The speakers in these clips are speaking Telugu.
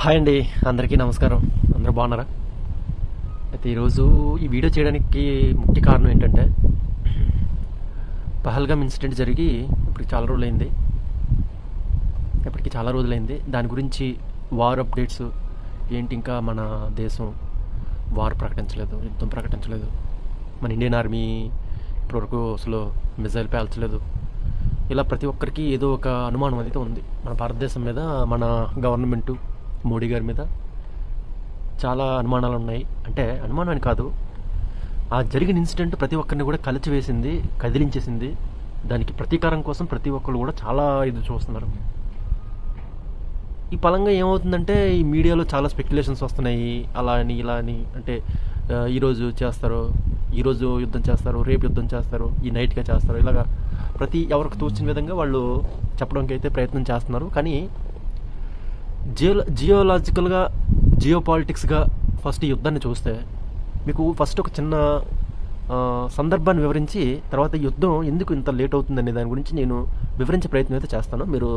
హాయ్ అండి అందరికీ నమస్కారం. అందరూ బాగున్నారా? అయితే ఈరోజు ఈ వీడియో చేయడానికి ముఖ్య కారణం ఏంటంటే పహల్గామ్ ఇన్సిడెంట్ జరిగి ఇప్పటికి చాలా రోజులైంది. ఇప్పటికి చాలా రోజులైంది. దాని గురించి వార్ అప్డేట్స్ ఏంటి ఇంకా మన దేశం వార్ ప్రకటించలేదు యుద్ధం ప్రకటించలేదు. మన ఇండియన్ ఆర్మీ ఇప్పటివరకు అసలు మిజైల్ పేల్చలేదు. ఇలా ప్రతి ఒక్కరికి ఏదో ఒక అనుమానం అయితే ఉంది. మన భారతదేశం మీద మన గవర్నమెంటు మోడీ గారి మీద చాలా అనుమానాలు ఉన్నాయి అంటే అనుమానం కాదు. ఆ జరిగిన ఇన్సిడెంట్ ప్రతి ఒక్కరిని కూడా కలిచివేసింది కదిలించేసింది. దానికి ప్రతీకారం కోసం ప్రతి ఒక్కరు కూడా చాలా ఇది చూస్తున్నారు. ఈ పలంగా ఏమవుతుందంటే ఈ మీడియాలో చాలా స్పెక్యులేషన్స్ వస్తున్నాయి. అలా అని ఇలా అని. అంటే ఈరోజు చేస్తారు ఈరోజు యుద్ధం చేస్తారు రేపు యుద్ధం చేస్తారు ఈ నైట్గా చేస్తారు. ఇలాగా ప్రతి ఎవరికి తోచిన విధంగా వాళ్ళు చెప్పడానికి అయితే ప్రయత్నం చేస్తున్నారు. కానీ జియో జియోలాజికల్గా జియో పాలిటిక్స్గా ఫస్ట్ ఈ యుద్ధాన్ని చూస్తే మీకు ఫస్ట్ ఒక చిన్న సందర్భాన్ని వివరించి తర్వాత యుద్ధం ఎందుకు ఇంత లేట్ అవుతుందనే దాని గురించి నేను వివరించే ప్రయత్నం అయితే చేస్తాను. మీరు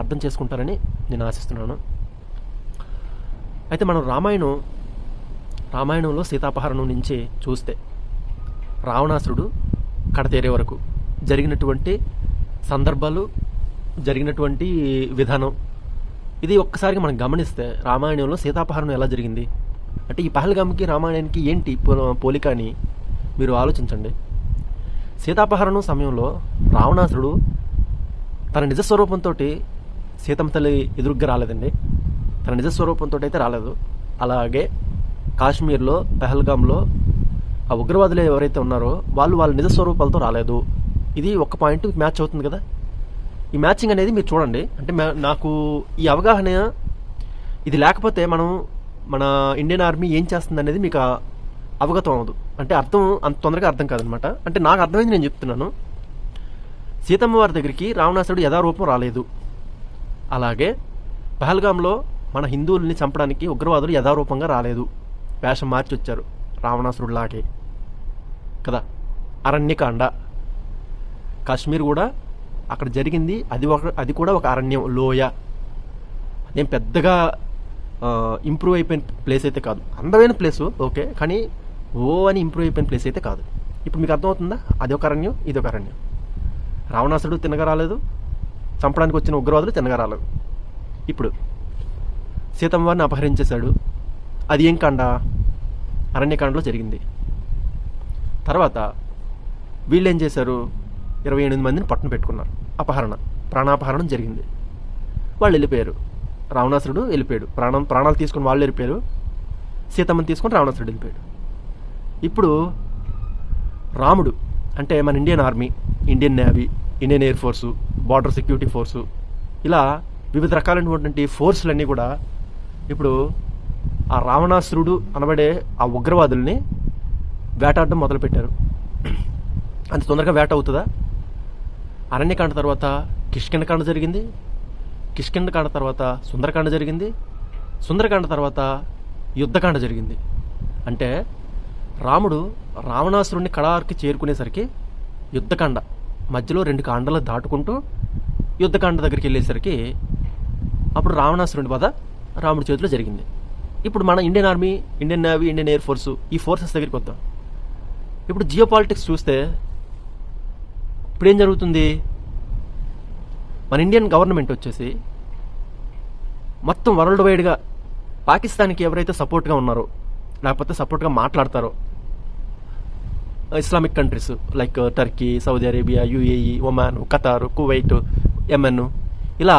అర్థం చేసుకుంటారని నేను ఆశిస్తున్నాను. అయితే మనం రామాయణం రామాయణంలో సీతాపహరణం నుంచి చూస్తే రావణాసురుడు కడతేరే వరకు జరిగినటువంటి సందర్భాలు జరిగినటువంటి విధానం ఇది ఒక్కసారిగా మనం గమనిస్తే రామాయణంలో సీతాపహరణం ఎలా జరిగింది? అంటే ఈ పహల్గామ్కి రామాయణానికి ఏంటి పో- పోలిక అని మీరు ఆలోచించండి. సీతాపహరణం సమయంలో రావణాసురుడు తన నిజ స్వరూపంతో సీతమ్మ తల్లి ఎదురుగ్గా రాలేదండి. తన నిజ స్వరూపంతో అయితే రాలేదు. అలాగే కాశ్మీర్లో పెహల్గామ్లో ఆ ఉగ్రవాదులు ఎవరైతే ఉన్నారో వాళ్ళు వాళ్ళ నిజ స్వరూపాలతో రాలేదు. ఇది ఒక పాయింట్ మ్యాచ్ అవుతుంది కదా? ఈ మ్యాచింగ్ అనేది మీరు చూడండి. అంటే నాకు ఈ అవగాహన ఇది లేకపోతే మనం మన ఇండియన్ ఆర్మీ ఏం చేస్తుంది అనేది మీకు అవగతం అవ్వదు. అంటే అర్థం అంత తొందరగా అర్థం కాదనమాట. అంటే నాకు అర్థమైంది నేను చెప్తున్నాను. సీతమ్మ వారి దగ్గరికి రావణాసుడు యథారూపం రాలేదు. అలాగే పహల్గాంలో మన హిందువుల్ని చంపడానికి ఉగ్రవాదులు యథారూపంగా రాలేదు. వేషం మార్చి వచ్చారు రావణాసురుడిలాగే కదా? అరణ్యకాండ. కాశ్మీర్ కూడా అక్కడ జరిగింది. అది ఒక అది కూడా ఒక అరణ్యం లోయ. అదేం పెద్దగా ఇంప్రూవ్ అయిపోయిన ప్లేస్ అయితే కాదు. అందమైన ప్లేస్ ఓకే కానీ ఓ అని ఇంప్రూవ్ అయిపోయిన ప్లేస్ అయితే కాదు. ఇప్పుడు మీకు అర్థమవుతుందా? అది ఒక అరణ్యం ఇది ఒక అరణ్యం. రావణాసుడు తినగా రాలేదు చంపడానికి వచ్చిన ఉగ్రవాదులు తినగా రాలేదు ఇప్పుడు సీతమ్మ వారిని అపహరించేశాడు. అది ఏం కాండ? అరణ్యకాండలో జరిగింది. తర్వాత వీళ్ళు ఏం చేశారు? ఇరవై ఎనిమిది మందిని పట్టున పెట్టుకున్నారు. అపహరణ ప్రాణాపహరణం జరిగింది. వాళ్ళు వెళ్ళిపోయారు. రావణాసురుడు వెళ్ళిపోయాడు. ప్రాణం ప్రాణాలు తీసుకుని వాళ్ళు వెళ్ళిపోయారు. సీతమ్మని తీసుకొని రావణాసురుడు వెళ్ళిపోయాడు. ఇప్పుడు రాముడు అంటే మన Indian army Indian navy Indian air force border security force ఇలా వివిధ రకాలైనటువంటి ఫోర్సులన్నీ కూడా ఇప్పుడు ఆ రావణాసురుడు అనబడే ఆ ఉగ్రవాదుల్ని వేటాడడం మొదలుపెట్టారు. అంత తొందరగా వేట అవుతుందా? అరణ్యకాండ తర్వాత కిష్కిండకాండ జరిగింది. కిష్కిండకాండ తర్వాత సుందరకాండ జరిగింది. సుందరకాండ తర్వాత యుద్ధకాండ జరిగింది. అంటే రాముడు రావణాసురుడిని కళార్కి చేరుకునేసరికి యుద్ధకాండ మధ్యలో రెండు కాండలు దాటుకుంటూ యుద్ధకాండ దగ్గరికి వెళ్ళేసరికి అప్పుడు రావణాసురుడి బాధ రాముడి చేతిలో జరిగింది. ఇప్పుడు మన Indian army Indian navy Indian air force ఈ ఫోర్సెస్ దగ్గరికి వద్దాం. ఇప్పుడు జియో పాలిటిక్స్ చూస్తే ఇప్పుడు ఏం జరుగుతుంది? మన ఇండియన్ గవర్నమెంట్ వచ్చేసి మొత్తం వరల్డ్ వైడ్గా పాకిస్తాన్కి ఎవరైతే సపోర్ట్గా ఉన్నారో లేకపోతే సపోర్ట్గా మాట్లాడతారో Islamic countries like Turkey Saudi Arabia UAE Oman Qatar Kuwait Yemen ఇలా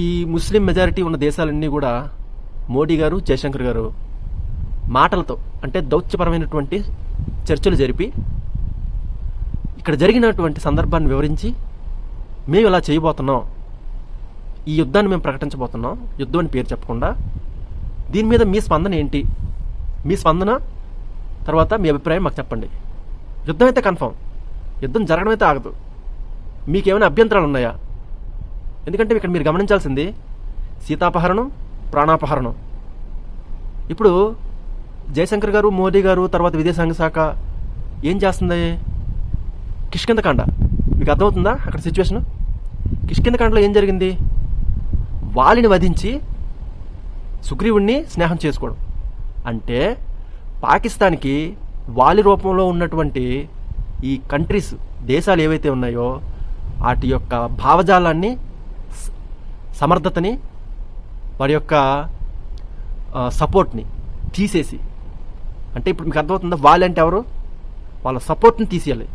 ఈ ముస్లిం మెజారిటీ ఉన్న దేశాలన్నీ కూడా మోడీ గారు జయశంకర్ గారు మాటలతో అంటే దౌత్యపరమైనటువంటి చర్చలు జరిపి ఇక్కడ జరిగినటువంటి సందర్భాన్ని వివరించి మేము ఇలా చేయబోతున్నాం. ఈ యుద్ధాన్ని మేము ప్రకటించబోతున్నాం. యుద్ధం అని పేరు చెప్పకుండా. దీని మీద మీ స్పందన ఏంటి? మీ స్పందన తర్వాత మీ అభిప్రాయం మాకు చెప్పండి. యుద్ధం అయితే కన్ఫర్మ్. యుద్ధం జరగడం అయితే ఆగదు. మీకేమైనా అభ్యంతరాలు ఉన్నాయా? ఎందుకంటే ఇక్కడ మీరు గమనించాల్సింది సీతాపహరణం ప్రాణాపహరణం. ఇప్పుడు జయశంకర్ గారు మోదీ గారు తర్వాత విదేశాంగ శాఖ ఏం చేస్తుంది కిష్కిందకాండ మీకు అర్థమవుతుందా అక్కడ సిచ్యువేషన్ కిష్కిందకాండలో ఏం జరిగింది? వాలిని వధించి సుగ్రీవుణ్ణి స్నేహం చేసుకోవడం. అంటే పాకిస్తాన్కి వాలి రూపంలో ఉన్నటువంటి ఈ కంట్రీస్ దేశాలు ఏవైతే ఉన్నాయో వాటి యొక్క భావజాలాన్ని సమర్థతని వారి యొక్క సపోర్ట్ని తీసేసి. అంటే ఇప్పుడు మీకు అర్థమవుతుందా? వాళ్ళు అంటే ఎవరు? వాళ్ళ సపోర్ట్ని తీసేయాలి.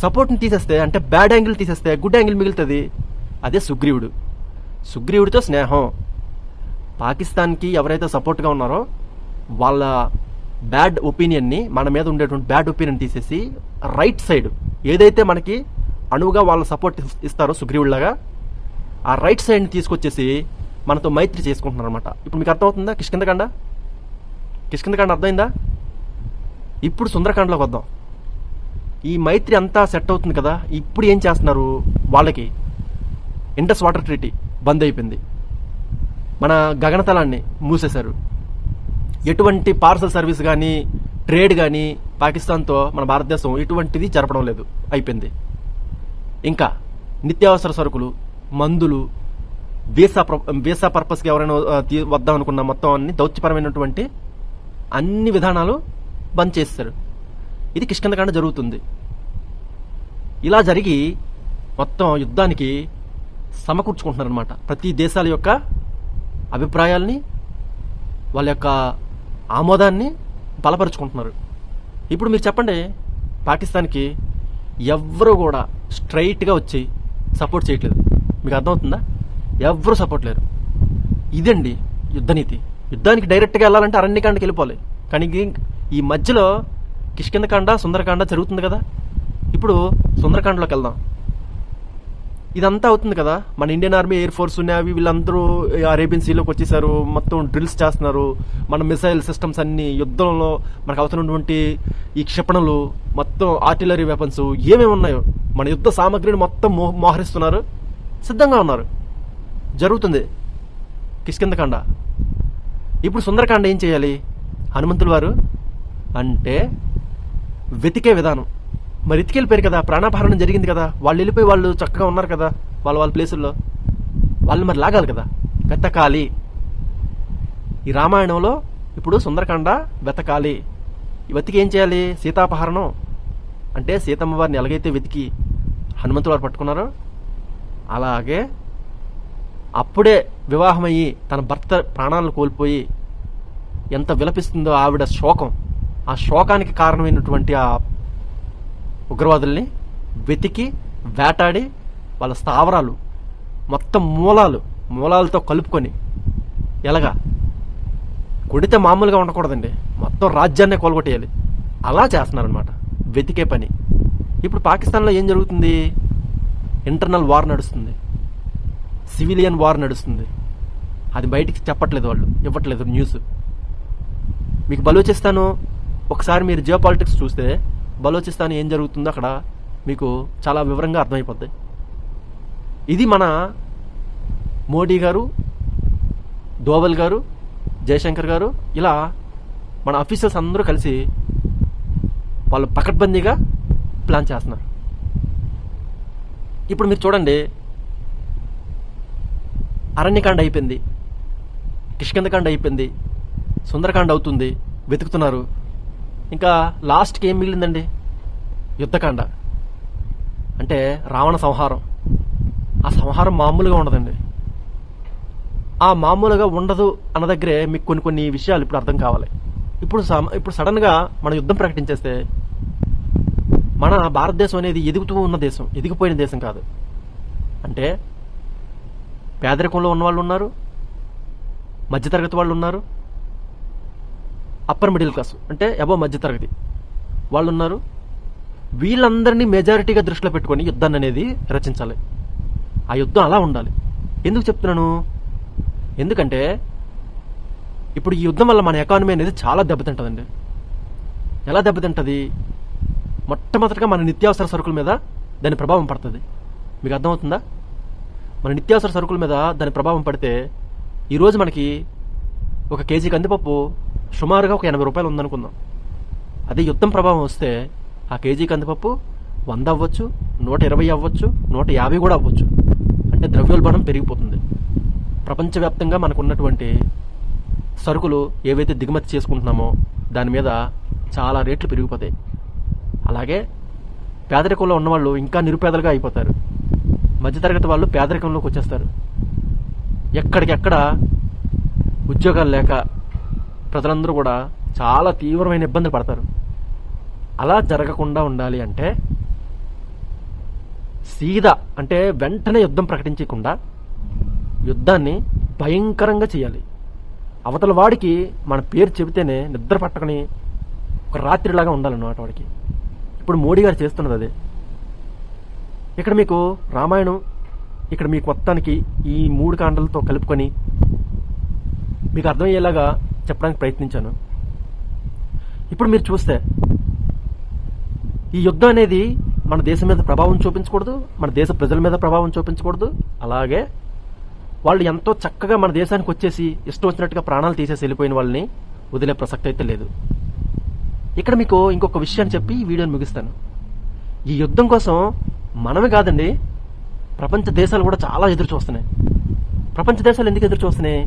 సపోర్ట్ని తీసేస్తే అంటే బ్యాడ్ యాంగిల్ తీసేస్తే గుడ్ యాంగిల్ మిగులుతుంది. అదే సుగ్రీవుడు. సుగ్రీవుడితో స్నేహం. పాకిస్తాన్కి ఎవరైతే సపోర్ట్గా ఉన్నారో వాళ్ళ బ్యాడ్ ఒపీనియన్ని మన మీద ఉండేటువంటి బ్యాడ్ ఒపీనియన్ తీసేసి రైట్ సైడ్ ఏదైతే మనకి అణువుగా వాళ్ళ సపోర్ట్ ఇస్తారో సుగ్రీవుడిలాగా ఆ రైట్ సైడ్ని తీసుకొచ్చేసి మనతో మైత్రి చేసుకుంటున్నారు అనమాట ఇప్పుడు మీకు అర్థమవుతుందా? కిష్కిందకాండ కిష్కిందకాండ అర్థమైందా? ఇప్పుడు సుందరకాండలోకి వద్దాం. ఈ మైత్రి అంతా సెట్ అవుతుంది కదా ఇప్పుడు ఏం చేస్తున్నారు వాళ్ళకి? ఇండస్ వాటర్ ట్రీటీ బంద్ అయిపోయింది. మన గగనతలాన్ని మూసేశారు. ఎటువంటి పార్సల్ సర్వీస్ కానీ ట్రేడ్ కానీ పాకిస్తాన్తో మన భారతదేశం ఎటువంటిది జరపడం లేదు. అయిపోయింది. ఇంకా నిత్యావసర సరుకులు మందులు వీసా వీసా పర్పస్కి ఎవరైనా తీ- వద్దాం అనుకున్న మొత్తం అన్ని దౌత్యపరమైనటువంటి అన్ని విధానాలు బంద్ చేస్తారు ఇది కిష్కిందకాండ జరుగుతుంది. ఇలా జరిగి మొత్తం యుద్ధానికి సమకూర్చుకుంటున్నారు అనమాట ప్రతి దేశాల యొక్క అభిప్రాయాల్ని వాళ్ళ యొక్క ఆమోదాన్ని బలపరుచుకుంటున్నారు. ఇప్పుడు మీరు చెప్పండి పాకిస్తాన్కి ఎవ్వరు కూడా స్ట్రైట్గా వచ్చి సపోర్ట్ చేయట్లేదు. మీకు అర్థమవుతుందా? ఎవ్వరు సపోర్ట్ లేరు. ఇదండి యుద్ధనీతి. యుద్ధానికి డైరెక్ట్గా వెళ్ళాలంటే అరణ్యకాండకి వెళ్ళిపోవాలి. కానీ ఈ మధ్యలో కిష్కిందకాండ సుందరకాండ జరుగుతుంది కదా? ఇప్పుడు సుందరకాండలోకి వెళ్దాం. ఇదంతా అవుతుంది కదా? మన Indian army air force navy వీళ్ళందరూ అరేబియన్ సీలోకి వచ్చేసారు. మొత్తం డ్రిల్స్ చేస్తున్నారు. మన మిసైల్ సిస్టమ్స్ అన్ని యుద్ధంలో మనకు అవసరమైనటువంటి ఈ క్షిపణులు మొత్తం ఆర్టిలరీ వెపన్స్ ఏమేమి ఉన్నాయో మన యుద్ధ సామాగ్రిని మొత్తం మో మోహరిస్తున్నారు. సిద్ధంగా ఉన్నారు. జరుగుతుంది. కిష్కిందకాండ ఇప్పుడు సుందరకాండ ఏం చేయాలి? హనుమంతులు వారు అంటే వెతికే విధానం. మరి ఎత్తికెళ్ళిపోయారు కదా ప్రాణాపహరణం జరిగింది కదా వాళ్ళు వెళ్ళిపోయి వాళ్ళు చక్కగా ఉన్నారు కదా వాళ్ళ వాళ్ళ ప్లేసుల్లో. వాళ్ళు మరి లాగాలి కదా వెతకాలి. ఈ రామాయణంలో ఇప్పుడు సుందరకాండ వెతకాలి. ఈ వెతికి ఏం చేయాలి? సీతాపహరణం. అంటే సీతమ్మ వారిని ఎలాగైతే వెతికి హనుమంతుడు వారు పట్టుకున్నారో అలాగే అప్పుడే వివాహమయ్యి తన భర్త ప్రాణాలను కోల్పోయి ఎంత విలపిస్తుందో ఆవిడ శోకం. ఆ శోకానికి కారణమైనటువంటి ఆ ఉగ్రవాదుల్ని వెతికి వేటాడి వాళ్ళ స్థావరాలు మొత్తం మూలాలు మూలాలతో కలుపుకొని ఎలాగా కొడితే మామూలుగా ఉండకూడదండి. మొత్తం రాజ్యాన్నే కొలగొట్టేయాలి. అలా చేస్తున్నారనమాట వెతికే పని. ఇప్పుడు పాకిస్తాన్లో ఏం జరుగుతుంది? ఇంటర్నల్ వార్ నడుస్తుంది. సివిలియన్ వార్ నడుస్తుంది. అది బయటికి చెప్పట్లేదు వాళ్ళు. ఇవ్వట్లేదు న్యూస్. మీకు బలోచిస్తాను. ఒకసారి మీరు జియో పాలిటిక్స్ చూస్తే బలోచిస్తాన్ ఏం జరుగుతుందో అక్కడ మీకు చాలా వివరంగా అర్థమైపోద్ది. ఇది మన మోడీ గారు దోవల్ గారు జయశంకర్ గారు ఇలా మన అఫీషియల్స్ అందరూ కలిసి వాళ్ళు పకడ్బందీగా ప్లాన్ చేస్తున్నారు. ఇప్పుడు మీరు చూడండి అరణ్యకాండ అయిపోయింది కిష్కిందకాండ అయిపోయింది సుందరకాండ అవుతుంది వెతుకుతున్నారు. ఇంకా లాస్ట్కి ఏం మిగిలిందండి? యుద్ధకాండ. అంటే రావణ సంహారం. ఆ సంహారం మామూలుగా ఉండదండి. ఆ మామూలుగా ఉండదు అన్న దగ్గరే మీకు కొన్ని కొన్ని విషయాలు ఇప్పుడు అర్థం కావాలి. ఇప్పుడు ఇప్పుడు సడన్గా మన యుద్ధం ప్రకటించేస్తే మన భారతదేశం అనేది ఎదుగుతూ ఉన్న దేశం ఎదిగిపోయిన దేశం కాదు. అంటే పేదరికంలో ఉన్న వాళ్ళు ఉన్నారు మధ్యతరగతి వాళ్ళు ఉన్నారు అప్పర్ మిడిల్ క్లాస్ అంటే అబో మధ్యతరగతి వాళ్ళు ఉన్నారు వీళ్ళందరినీ మెజారిటీగా దృష్టిలో పెట్టుకొని యుద్ధాన్ని అనేది రచించాలి. ఆ యుద్ధం అలా ఉండాలి. ఎందుకు చెప్తున్నాను? ఎందుకంటే ఇప్పుడు ఈ యుద్ధం వల్ల మన ఎకానమీ అనేది చాలా దెబ్బతింటుందండి. ఎలా దెబ్బతింటుంది? మొట్టమొదటిగా మన నిత్యావసర సరుకుల మీద దాని ప్రభావం పడుతుంది. మీకు అర్థమవుతుందా? మన నిత్యావసర సరుకుల మీద దాని ప్రభావం పడితే ఈరోజు మనకి ఒక కేజీ కందిపప్పు సుమారుగా ఒక ఎనభై రూపాయలు ఉందనుకుందాం. అదే యుద్ధం ప్రభావం వస్తే ఆ కేజీ కందిపప్పు వంద అవ్వచ్చు నూట ఇరవై అవ్వచ్చు నూట యాభై కూడా అవ్వచ్చు. అంటే ద్రవ్యోల్బణం పెరిగిపోతుంది. ప్రపంచవ్యాప్తంగా మనకు ఉన్నటువంటి సరుకులు ఏవైతే దిగుమతి చేసుకుంటున్నామో దాని మీద చాలా రేట్లు పెరిగిపోతాయి. అలాగే పేదరికంలో ఉన్నవాళ్ళు ఇంకా నిరుపేదలుగా అయిపోతారు. మధ్యతరగతి వాళ్ళు పేదరికంలోకి వచ్చేస్తారు. ఎక్కడికెక్కడ ఉద్యోగాలు లేక ప్రజలందరూ కూడా చాలా తీవ్రమైన ఇబ్బందులు పడతారు. అలా జరగకుండా ఉండాలి అంటే సీదా అంటే వెంటనే యుద్ధం ప్రకటించకుండా యుద్ధాన్ని భయంకరంగా చేయాలి. అవతల వాడికి మన పేరు చెబితేనే నిద్ర పట్టకని ఒక రాత్రిలాగా ఉండాలన్నమాట వాడికి. ఇప్పుడు మోడీ గారు చేస్తున్నది అదే. ఇక్కడ మీకు రామాయణం ఇక్కడ మీకు మొత్తానికి ఈ మూడు కాండలతో కలుపుకొని మీకు అర్థమయ్యేలాగా చెప్పడానికి ప్రయత్నించాను. ఇప్పుడు మీరు చూస్తే ఈ యుద్ధం అనేది మన దేశం మీద ప్రభావం చూపించకూడదు మన దేశ ప్రజల మీద ప్రభావం చూపించకూడదు. అలాగే వాళ్ళు ఎంతో చక్కగా మన దేశానికి వచ్చేసి ఇష్టం వచ్చినట్టుగా ప్రాణాలు తీసేసి వెళ్ళిపోయిన వాళ్ళని వదిలే ప్రసక్తి అయితే లేదు. ఇక్కడ మీకు ఇంకొక విషయాన్ని చెప్పి ఈ వీడియోని ముగిస్తాను. ఈ యుద్ధం కోసం మనమే కాదండి ప్రపంచ దేశాలు కూడా చాలా ఎదురు చూస్తున్నాయి. ప్రపంచ దేశాలు ఎందుకు ఎదురు చూస్తున్నాయి?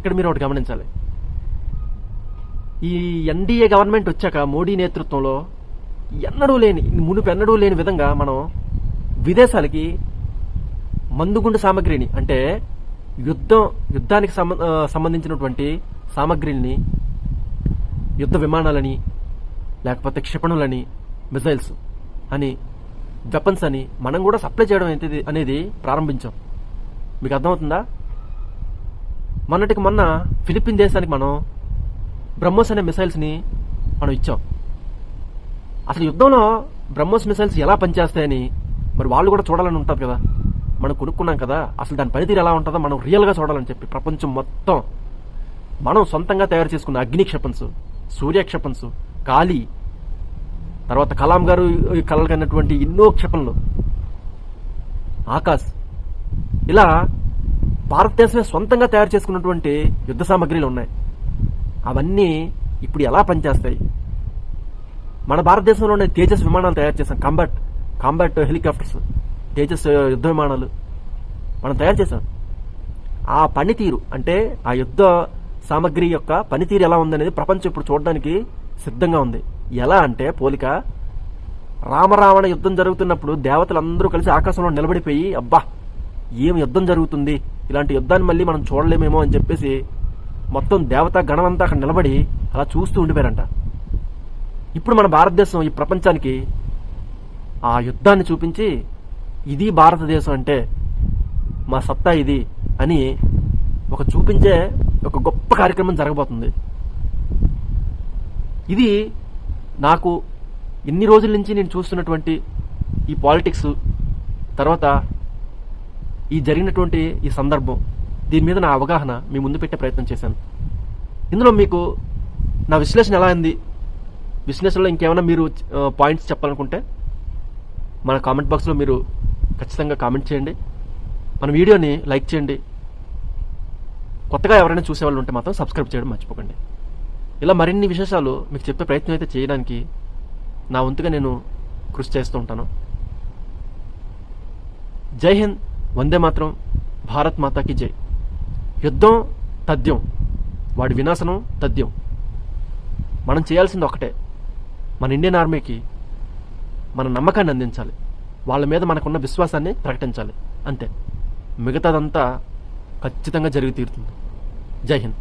ఇక్కడ మీరు ఒకటి గమనించాలి. ఈ ఎన్డీఏ గవర్నమెంట్ వచ్చాక మోడీ నేతృత్వంలో ఎన్నడూ లేని మునుపు ఎన్నడూ లేని విధంగా మనం విదేశాలకి మందుగుండు సామగ్రిని అంటే యుద్ధం యుద్ధానికి సంబంధించినటువంటి సామగ్రిని యుద్ధ విమానాలని లేకపోతే క్షిపణులని మిజైల్స్ అని వెపన్స్ అని మనం కూడా సప్లై చేయడం అనేది అనేది ప్రారంభించాం. మీకు అర్థమవుతుందా? మొన్నటికి మొన్న ఫిలిపిన్ దేశానికి మనం బ్రహ్మోస్ అనే మిసైల్స్ని మనం ఇచ్చాం. అసలు యుద్ధంలో బ్రహ్మోస్ మిసైల్స్ ఎలా పనిచేస్తాయని మరి వాళ్ళు కూడా చూడాలని ఉంటుంది కదా. మనం కొనుక్కున్నాం కదా. అసలు దాని పనితీరు ఎలా ఉంటుందో మనం రియల్గా చూడాలని చెప్పి ప్రపంచం మొత్తం మనం సొంతంగా తయారు చేసుకున్న అగ్ని క్షపన్స్ సూర్య క్షపన్స్ కాళీ తర్వాత కలాం గారు కలలు కన్నటువంటి ఎన్నో క్షపణలు ఆకాశ్. ఇలా భారతదేశమే సొంతంగా తయారు చేసుకున్నటువంటి యుద్ధ సామగ్రిలు ఉన్నాయి. అవన్నీ ఇప్పుడు ఎలా పనిచేస్తాయి? మన భారతదేశంలోనే తేజస్ విమానాలు తయారు చేసాం కాంబాట్ కాంబాట్ హెలికాప్టర్స్ తేజస్ యుద్ధ విమానాలు మనం తయారు చేసాం ఆ పనితీరు అంటే ఆ యుద్ధ సామగ్రి యొక్క పనితీరు ఎలా ఉందనేది ప్రపంచం ఇప్పుడు చూడడానికి సిద్ధంగా ఉంది. ఎలా అంటే పోలిక రామరావణ యుద్ధం జరుగుతున్నప్పుడు దేవతలందరూ కలిసి ఆకాశంలో నిలబడిపోయి అబ్బా ఏం యుద్ధం జరుగుతుంది? ఇలాంటి యుద్ధాన్ని మళ్ళీ మనం చూడలేమేమో అని చెప్పేసి మొత్తం దేవతా గణమంతా అక్కడ నిలబడి అలా చూస్తూ ఉండిపోయారంట. ఇప్పుడు మన భారతదేశం ఈ ప్రపంచానికి ఆ యుద్ధాన్ని చూపించి ఇది భారతదేశం అంటే మా సత్తా ఇది అని ఒక చూపించే ఒక గొప్ప కార్యక్రమం జరగబోతుంది. ఇది నాకు ఎన్ని రోజుల నుంచి నేను చూస్తున్నటువంటి ఈ పాలిటిక్స్ తర్వాత ఈ జరిగినటువంటి ఈ సందర్భం దీని మీద నా అవగాహన మీ ముందు పెట్టే ప్రయత్నం చేశాను. ఇందులో మీకు నా విశ్లేషణ ఎలా ఉంది? విశ్లేషణలో ఇంకేమైనా మీరు పాయింట్స్ చెప్పాలనుకుంటే మన కామెంట్ బాక్స్లో మీరు ఖచ్చితంగా కామెంట్ చేయండి. మన వీడియోని లైక్ చేయండి. కొత్తగా ఎవరైనా చూసేవాళ్ళు ఉంటే మాత్రం సబ్స్క్రైబ్ చేయడం మర్చిపోకండి. ఇలా మరిన్ని విశేషాలు మీకు చెప్పే ప్రయత్నం అయితే చేయడానికి నా వంతుగా నేను కృషి చేస్తూ ఉంటాను. జై హింద్. వందే మాత్రం భారత్ మాతాకి జై. యుద్ధం తథ్యం వాడి వినాశనం తథ్యం. మనం చేయాల్సింది ఒకటే మన ఇండియన్ ఆర్మీకి మన నమ్మకాన్ని అందించాలి. వాళ్ళ మీద మనకున్న విశ్వాసాన్ని ప్రకటించాలి. అంతే. మిగతాదంతా ఖచ్చితంగా జరిగి తీరుతుంది. జై హింద్.